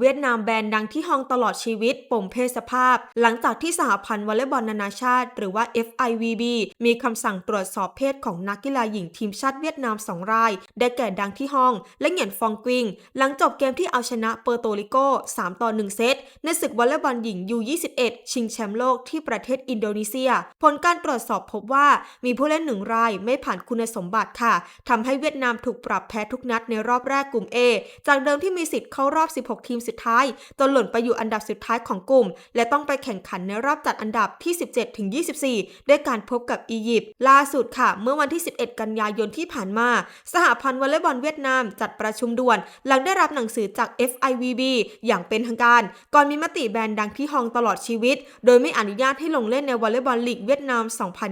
เวียดนามแบนดังที่ฮองตลอดชีวิตปมเพศสภาพ หลังจากที่สหพันธ์วอลเลย์บอลนานาชาติ หรือว่า FIVB มีคำสั่งตรวจสอบเพศของนักกีฬาหญิงทีมชาติเวียดนาม2ราย ได้แก่ดังที่ฮองและเหงียนฟองกิง หลังจบเกมที่เอาชนะเปอร์โตริโก 3 ต่อ 1 เซต ในศึกวอลเลย์บอลหญิง U21 ชิงแชมป์โลกที่ประเทศอินโดนีเซีย ผลการตรวจสอบพบว่ามีผู้เล่นหนึ่งรายไม่ผ่านคุณสมบัติค่ะทำให้เวียดนามถูกปรับแพ้ทุกนัดในรอบแรกกลุ่ม A จากเดิมที่มีสิทธิ์เข้ารอบ 16 ทีมสุดท้าย จนหล่นไปอยู่อันดับสุดท้ายของกลุ่ม และต้องไปแข่งขันในรอบจัดอันดับที่ 17ถึง24 ด้วยการพบกับอียิปต์ล่าสุดค่ะ เมื่อวันที่ 11 กันยายนที่ผ่านมา สหพันธ์วอลเลย์บอลเวียดนามจัดประชุมด่วน หลังได้รับหนังสือจาก FIVB อย่างเป็นทางการ ก่อนมีมติแบนดังที่ฮองตลอดชีวิต โดยไม่อนุญาตให้ลงเล่นในวอลเลย์บอลลีกเวียดนาม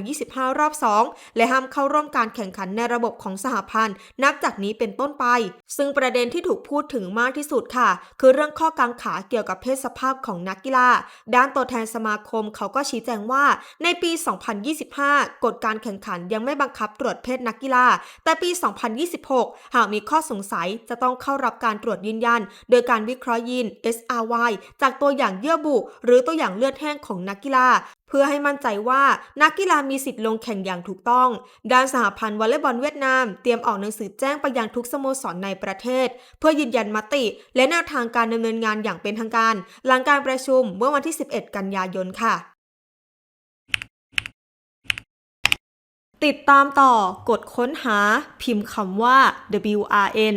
2025 รอบ 2 และห้ามเข้าร่วมการแข่งขันในระบบของสหพันธ์ นับจากนี้เป็นต้นไป ซึ่งประเด็นที่ถูกพูดถึงมากที่สุดค่ะ คือเรื่องข้อกังขาเกี่ยวกับเพศสภาพของนักกีฬา ด้านตัวแทนสมาคมเขาก็ชี้แจงว่า ในปี 2025 กฎการแข่งขันยังไม่บังคับตรวจเพศนักกีฬา แต่ปี 2026 หากมีข้อสงสัยจะต้องเข้ารับการตรวจยืนยัน โดยการวิเคราะห์ยีน SRY จากตัวอย่างเยื่อบุ หรือตัวอย่างเลือดแห้งของนักกีฬา เพื่อให้มั่นใจว่านักกีฬามีสิทธิ์ลงแข่งอย่างถูกต้อง ด้านสหพันธ์วอลเลย์บอลเวียดนาม เตรียมออกหนังสือแจ้งไปยังทุกสโมสรในประเทศ เพื่อยืนยันมติ และแนวทางการดำเนินงานอย่างเป็นทางการ หลังการประชุมเมื่อวันที่ 11 กันยายนค่ะ ติดตามต่อกดค้นหาพิมพ์คำว่า WRN